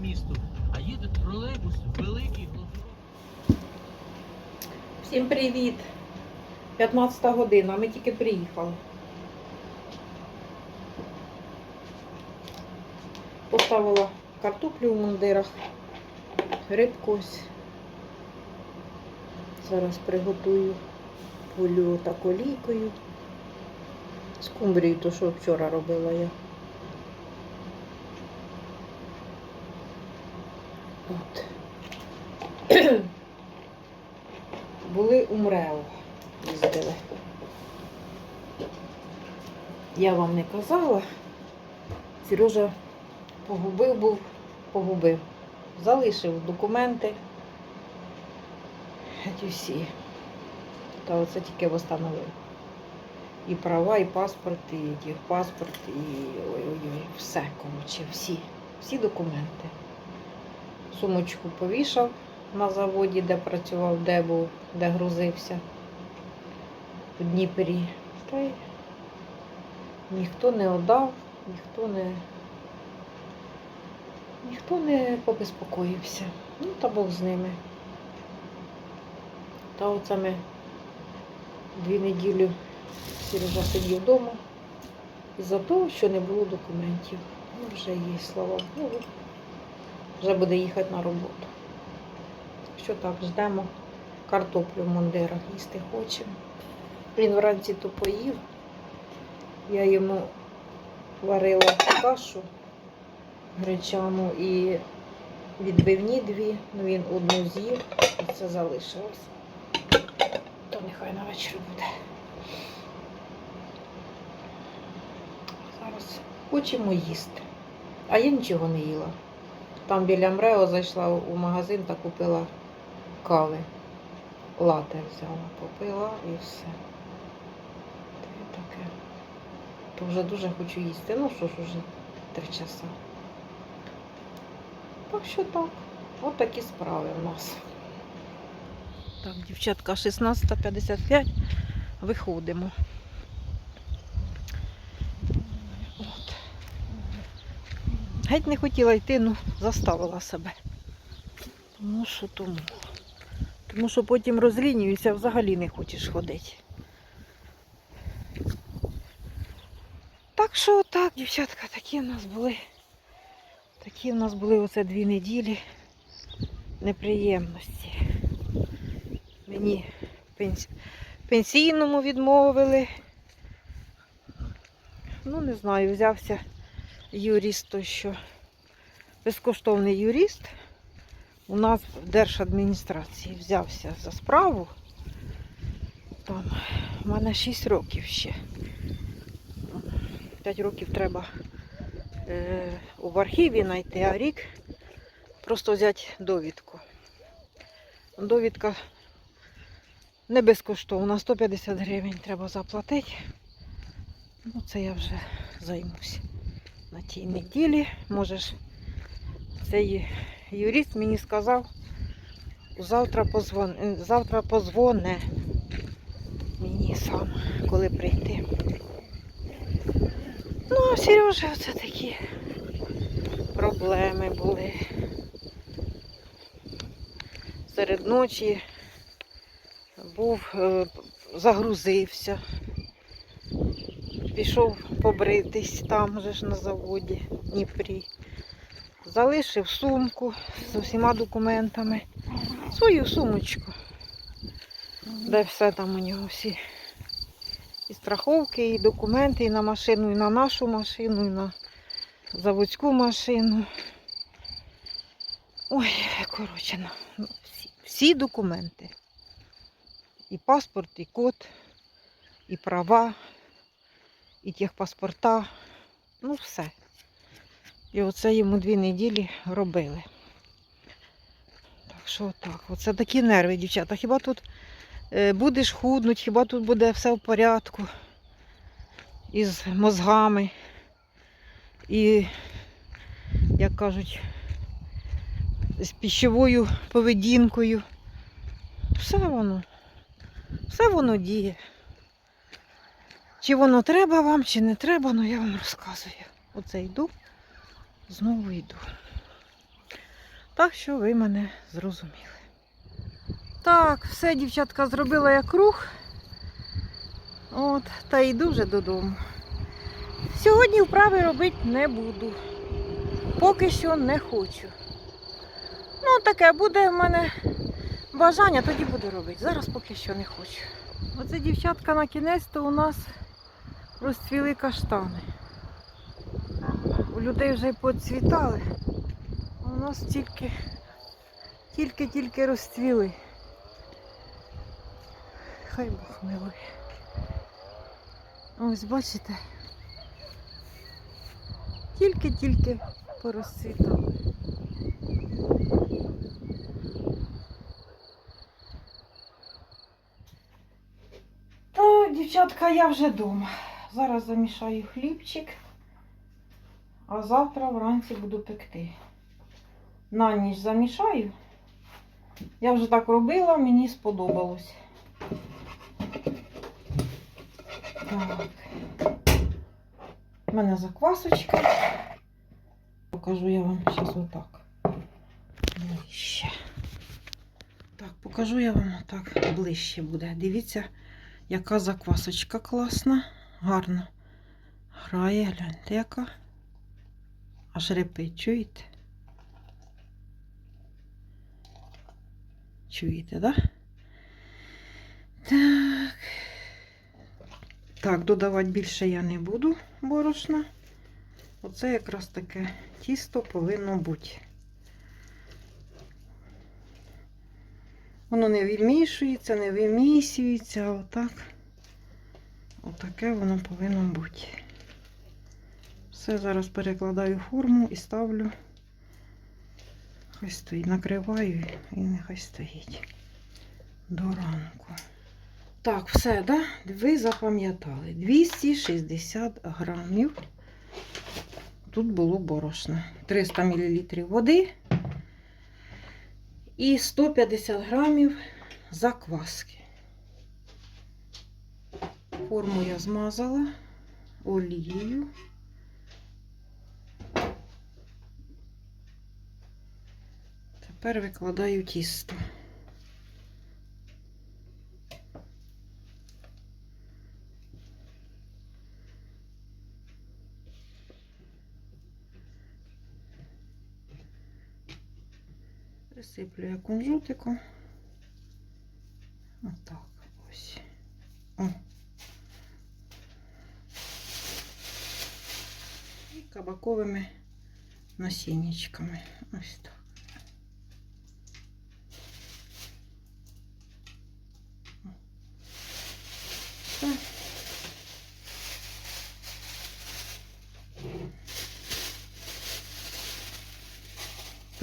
місту, а їде тролейбус великий. Всім привіт! 15 година, ми тільки приїхали. Поставила картоплю в мундирах, рибку ось. Зараз приготую полю та колійкою. Скумбрію, то що вчора робила я. От. МРЕО, їздили. Я вам не казала. Сережа погубив був, погубив. Залишив документи. Геть усі. Та оце тільки встановив. І права, і паспорт, і паспорт, і ой-ой-ой, все, коротше, всі, всі документи. Сумочку повішав на заводі, де працював, де був, де грузився у Дніпрі. Та й ніхто не отдав, ніхто не, ніхто не побезпокоївся. Ну, та Бог з ними. Та оце ми дві неділі Сережа сидів вдома із-за того, що не було документів. Ну, вже є, слава Богу. Вже буде їхати на роботу. Що так, ждемо картоплю в мундирах їсти хочемо. Він вранці то поїв. Я йому варила кашу гречану і відбивні дві, ну він одну з'їв і це залишилось. То нехай на вечір буде. Зараз хочемо їсти. А я нічого не їла. Там біля Мрео зайшла у магазин та купила кави. Лате взяла, попила і все. Та таке. То вже дуже хочу їсти. Ну що ж уже три часа. Так що так. От такі справи в нас. Так, дівчатка, 16.55. Виходимо. От. Геть не хотіла йти, ну заставила себе. Тому що тому. Тому що потім розлінююся, взагалі не хочеш ходити. Так що так, дівчатка, такі в нас були. Такі в нас були оце дві неділі неприємності. Мені пенсійному відмовили. Ну, не знаю, взявся юрист, то що безкоштовний юрист у нас в держадміністрації взявся за справу. Там у мене 6 років ще. 5 років треба е, в архіві знайти, а рік просто взяти довідку. Довідка не безкоштовна, 150 гривень треба заплатити. Ну, це я вже займусь на тій неділі. Можеш цей юрист мені сказав, завтра позвони, завтра позвоне мені сам, коли прийти. Ну, а Сережа оце такі проблеми були. Серед ночі був, е, загрузився, пішов побритись там же ж на заводі Дніпрі. Залишив сумку з усіма документами, свою сумочку, де все там у нього всі. І страховки, і документи, і на машину, і на нашу машину, і на заводську машину. Ой, коротше, ну, всі, всі документи. І паспорт, і код, і права, і техпаспорта. Ну, все. І оце йому дві неділі робили. Так що так, оце такі нерви, дівчата. Хіба тут е, будеш худнуть, хіба тут буде все в порядку із мозгами. І, як кажуть, з пищовою поведінкою. Все воно, все воно діє. Чи воно треба вам, чи не треба, ну я вам розказую. Оце йду, знову йду. Так що ви мене зрозуміли. Так, все, дівчатка, зробила я круг. От, та йду вже додому. Сьогодні вправи робити не буду. Поки що не хочу. Ну, таке буде в мене бажання, тоді буду робити. Зараз поки що не хочу. Оце дівчатка на кінець, то у нас розцвіли каштани. Людей вже поцвітали, а у нас тільки тільки-тільки розцвіли. Хай Бог милує. Ось бачите. Тільки-тільки порозцвітали. Так, дівчатка, я вже вдома. Зараз замішаю хлібчик, а завтра вранці буду пекти. На ніч замішаю. Я вже так робила, мені сподобалось. Так. У мене заквасочка. Покажу я вам зараз отак. Ближче. Так, покажу я вам отак ближче буде. Дивіться, яка заквасочка класна, гарно. Грає, гляньте, яка. Аж репить, чуєте? Чуєте, да? Так. Так, додавати більше я не буду борошна. Оце якраз таке тісто повинно бути. Воно не вимішується, не вимісюється, отак. Отаке воно повинно бути. Все, зараз перекладаю форму і ставлю. Хай стоїть, накриваю і нехай стоїть до ранку. Так, все, да? ви запам'ятали. 260 грамів. Тут було борошна. 300 мл води і 150 грамів закваски. Форму я змазала олією. Тепер викладаю тісто. Присиплю я кунжутиком. Отак ось. О. І кабаковими насіннячками. Ось так.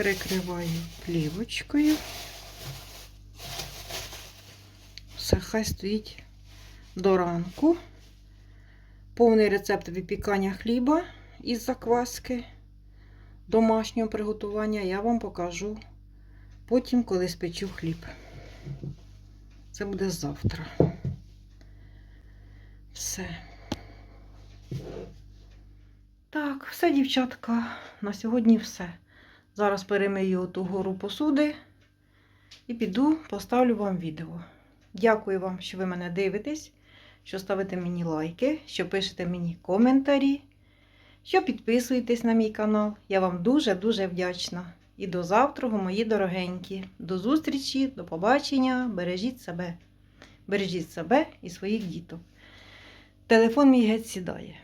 Перекриваю плівочкою. Все, хай стоїть до ранку. Повний рецепт випікання хліба із закваски домашнього приготування я вам покажу потім, коли спечу хліб. Це буде завтра. Все. Так, все, дівчатка, на сьогодні все. Зараз перемию ту гору посуди і піду поставлю вам відео. Дякую вам, що ви мене дивитесь, що ставите мені лайки, що пишете мені коментарі, що підписуєтесь на мій канал. Я вам дуже-дуже вдячна. І до завтра, мої дорогенькі. До зустрічі, до побачення. Бережіть себе. Бережіть себе і своїх діток. Телефон мій геть сідає.